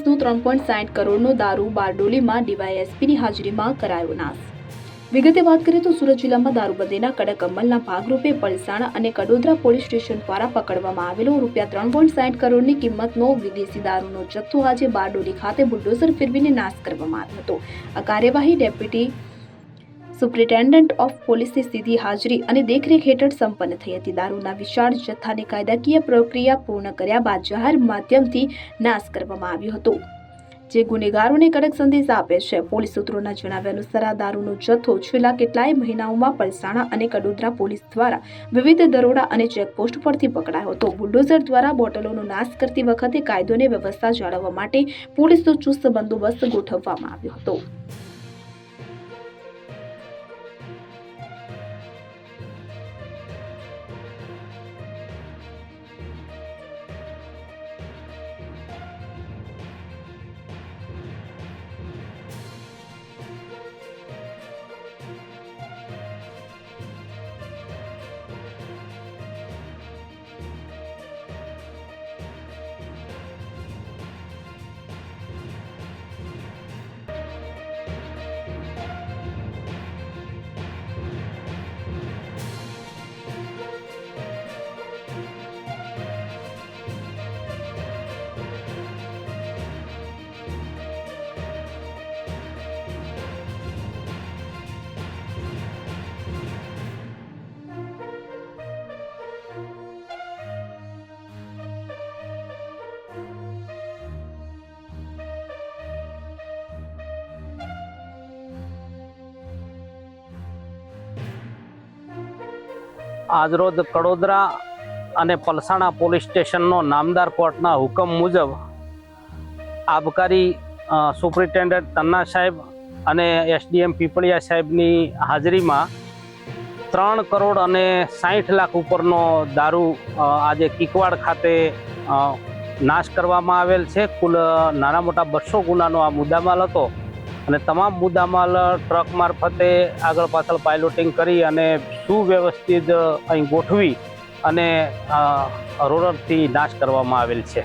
પોલીસનો ત્રણ પોઈન્ટ સાઠ કરોડનો દારૂ બારડોલીમાં ડીવાયએસપીની હાજરીમાં કરાયો નાશ. વિગતે વાત કરીએ તો સુરત જિલ્લામાં દારૂબંધીના કડક અમલના ભાગરૂપે પલસાણા અને કડોદરા પોલીસ સ્ટેશન દ્વારા પકડવામાં આવેલો રૂપિયા ત્રણ પોઈન્ટ સાઠ કરોડની કિંમતનો વિદેશી દારૂનો જથ્થો આજે બારડોલી ખાતે બુલડોઝર ફેરવીને નાશ કરવામાં આવ્યો હતો. આ કાર્યવાહી ડેપ્યુટી સુપ્રિન્ટેન્ડન્ટ ઓફ પોલીસની સીધી હાજરી અને દેખરેખ હેઠળ સંપન્ન થઈ હતી. દારૂના વિશાળ જથ્થાને કાયદાકીય પ્રક્રિયા પૂર્ણ કર્યા બાદ જાહેર માધ્યમથી નાશ કરવામાં આવ્યો હતો. જે ગુનેગારોને કડક સંદેશ આપે છે, પોલીસ સૂત્રોના જણાવ્યા અનુસાર આ દારૂનો જથ્થો છેલ્લા કેટલાય મહિનાઓમાં પલસાણા અને કડોદરા પોલીસ દ્વારા વિવિધ દરોડા અને ચેકપોસ્ટ પરથી પકડાયો હતો. બુલડોઝર દ્વારા બોટલોનો નાશ કરતી વખતે કાયદો અને વ્યવસ્થા જાળવવા માટે પોલીસનો ચુસ્ત બંદોબસ્ત ગોઠવવામાં આવ્યો હતો. આજરોજ કડોદરા અને પલસાણા પોલીસ સ્ટેશનનો નામદાર કોર્ટના હુકમ મુજબ આબકારી સુપ્રિન્ટેન્ડન્ટ તન્ના સાહેબ અને એસડીએમ પીપળિયા સાહેબની હાજરીમાં ત્રણ કરોડ અને સાઠ લાખ ઉપરનો દારૂ આજે કિકવાડ ખાતે નાશ કરવામાં આવેલ છે. કુલ નાના મોટા બસો ગુનાનો આ મુદ્દામાલ હતો. અને તમામ મુદ્દામાલ, ટ્રક મારફતે આગળ પાછળ પાયલોટિંગ કરી અને સુવ્યવસ્થિત અહીં ગોઠવી અને રોલરથી નાશ કરવામાં આવેલ છે.